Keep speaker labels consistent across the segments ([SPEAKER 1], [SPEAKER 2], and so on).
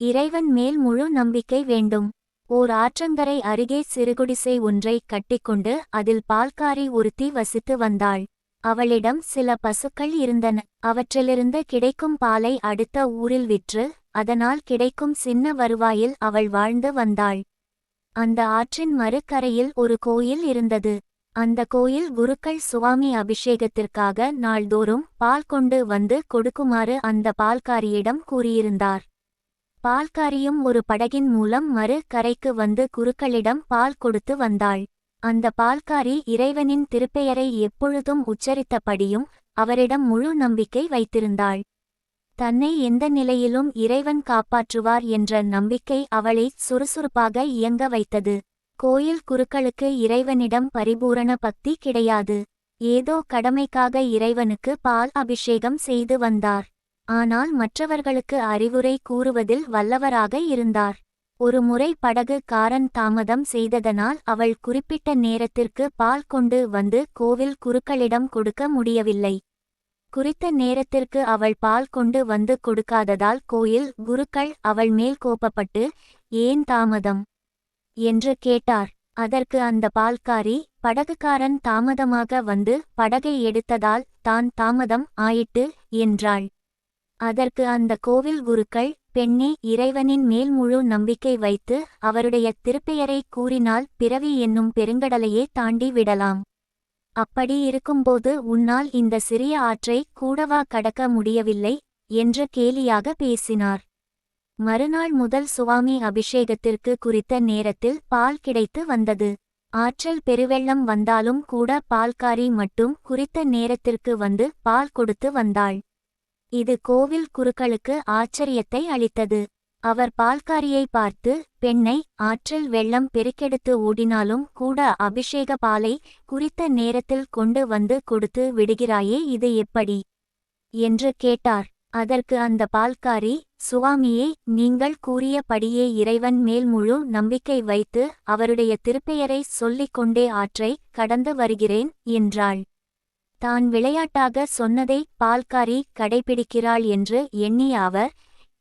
[SPEAKER 1] இறைவன் மேல் முழு நம்பிக்கை வேண்டும். ஓர் ஆற்றங்கரை அருகே சிறுகுடிசை ஒன்றை கட்டிக்கொண்டு அதில் பால்காரி ஒருத்தி வசித்து வந்தாள். அவளிடம் சில பசுக்கள் இருந்தன. அவற்றிலிருந்து கிடைக்கும் பாலை அடுத்த ஊரில் விற்று அதனால் கிடைக்கும் சின்ன வருவாயில் அவள் வாழ்ந்து வந்தாள். அந்த ஆற்றின் மறுக்கரையில் ஒரு கோயில் இருந்தது. அந்த கோயில் குருக்கள் சுவாமி அபிஷேகத்திற்காக நாள்தோறும் பால் கொண்டு வந்து கொடுக்குமாறு அந்த பால்காரியிடம் கூறியிருந்தார். பால்காரியும் ஒரு படகின் மூலம் மறு கரைக்கு வந்து குருக்களிடம் பால் கொடுத்து வந்தாள். அந்த பால்காரி இறைவனின் திருப்பெயரை எப்பொழுதும் உச்சரித்தபடியும் அவரிடம் முழு நம்பிக்கை வைத்திருந்தாள். தன்னை எந்த நிலையிலும் இறைவன் காப்பாற்றுவார் என்ற நம்பிக்கை அவளை சுறுசுறுப்பாக இயங்க வைத்தது. கோயில் குருக்களுக்கு இறைவனிடம் பரிபூரண பக்தி கிடையாது. ஏதோ கடமைக்காக இறைவனுக்கு பால் அபிஷேகம் செய்து வந்தார். ஆனால் மற்றவர்களுக்கு அறிவுரை கூறுவதில் வல்லவராக இருந்தார். ஒரு முறை படகு காரன் தாமதம் செய்ததனால் அவள் குறிப்பிட்ட நேரத்திற்கு பால் கொண்டு வந்து கோவில் குருக்களிடம் கொடுக்க முடியவில்லை. குறித்த நேரத்திற்கு அவள் பால் கொண்டு வந்து கொடுக்காததால் கோயில் குருக்கள் அவள் மேல் கோப்பப்பட்டு ஏன் தாமதம் என்று கேட்டார். அதற்கு அந்த பால்காரி படகுக்காரன் தாமதமாக வந்து படகை எடுத்ததால் தான் தாமதம் ஆயிட்டு என்றாள். அதற்கு அந்த கோவில் குருக்கள் பெண்ணே இறைவனின் மேல் முழு நம்பிக்கை வைத்து அவருடைய திருப்பெயரை கூறினால் பிறவி என்னும் பெருங்கடலையே தாண்டி விடலாம். அப்படி இருக்கும்போது உன்னால் இந்த சிறிய ஆற்றை கூடவா கடக்க முடியவில்லை? என்று கேலியாக பேசினார். மறுநாள் முதல் சுவாமி அபிஷேகத்திற்கு குறித்த நேரத்தில் பால் கிடைத்து வந்தது. ஆற்றல் பெருவெள்ளம் வந்தாலும் கூட பால்காரி மட்டும் குறித்த நேரத்திற்கு வந்து பால் கொடுத்து வந்தாள். இது கோவில் குருக்களுக்கு ஆச்சரியத்தை அளித்தது. அவர் பால்காரியை பார்த்து பெண்ணை ஆற்றில் வெள்ளம் பெருக்கெடுத்து ஓடினாலும் கூட அபிஷேக பாலை குறித்த நேரத்தில் கொண்டு வந்து கொடுத்து விடுகிறாயே இது எப்படி என்று கேட்டார். அதற்கு அந்த பால்காரி சுவாமியே நீங்கள் கூறியபடியே இறைவன் மேல் முழு நம்பிக்கை வைத்து அவருடைய திருப்பெயரை சொல்லிக் கொண்டே ஆற்றை கடந்து வருகிறேன் என்றாள். தான் விளையாட்டாக சொன்னதை பால்காரி கடைபிடிக்கிறாள் என்று எண்ணிய அவர்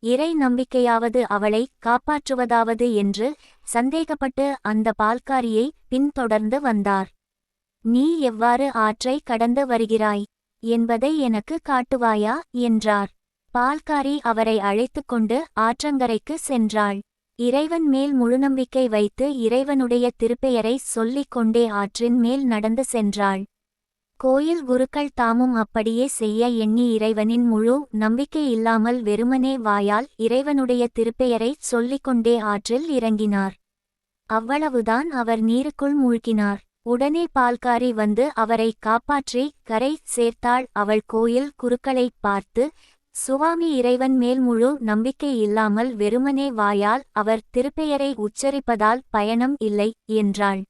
[SPEAKER 1] இறை நம்பிக்கையாவது அவளை காப்பாற்றுவதாவது என்று சந்தேகப்பட்டு அந்த பால்காரியை பின்தொடர்ந்து வந்தார். நீ எவ்வாறு ஆற்றை கடந்து வருகிறாய்? என்பதை எனக்கு காட்டுவாயா? என்றார். பால்காரி அவரை அழைத்துக் கொண்டு ஆற்றங்கரைக்கு சென்றாள். இறைவன் மேல் முழுநம்பிக்கை வைத்து இறைவனுடைய திருப்பெயரை சொல்லிக் கொண்டே ஆற்றின் மேல் நடந்து சென்றாள். கோயில் குருக்கள் தாமும் அப்படியே செய்ய எண்ணி இறைவனின் முழு நம்பிக்கை இல்லாமல் வெறுமனே வாயால் இறைவனுடைய திருப்பெயரை சொல்லிக்கொண்டே ஆற்றில் இறங்கினார். அவ்வளவுதான் அவர் நீருக்குள் மூழ்கினார். உடனே பால்காரி வந்து அவரை காப்பாற்றி கரை சேர்த்தாள். அவள் கோயில் குருக்களைப் பார்த்து சுவாமி இறைவன் மேல் முழு நம்பிக்கை இல்லாமல் வெறுமனே வாயால் அவர் திருப்பெயரை உச்சரிப்பதால் பயணம் இல்லை என்றாள்.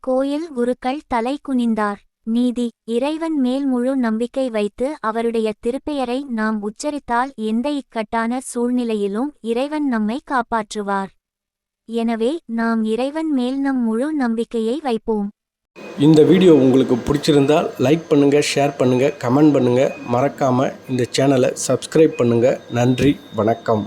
[SPEAKER 1] கோயில் குருக்கள் தலை குனிந்தார். நீதி இறைவன் மேல் முழு நம்பிக்கை வைத்து அவருடைய திருப்பெயரை நாம் உச்சரித்தால் எந்த இக்கட்டான சூழ்நிலையிலும் இறைவன் நம்மை காப்பாற்றுவார். எனவே நாம் இறைவன் மேல் நம் முழு நம்பிக்கையை வைப்போம்.
[SPEAKER 2] இந்த வீடியோ உங்களுக்கு பிடிச்சிருந்தால் லைக் பண்ணுங்கள் ஷேர் பண்ணுங்கள் கமெண்ட் பண்ணுங்கள் மறக்காமல் இந்த சேனலை சப்ஸ்கிரைப் பண்ணுங்கள் நன்றி வணக்கம்.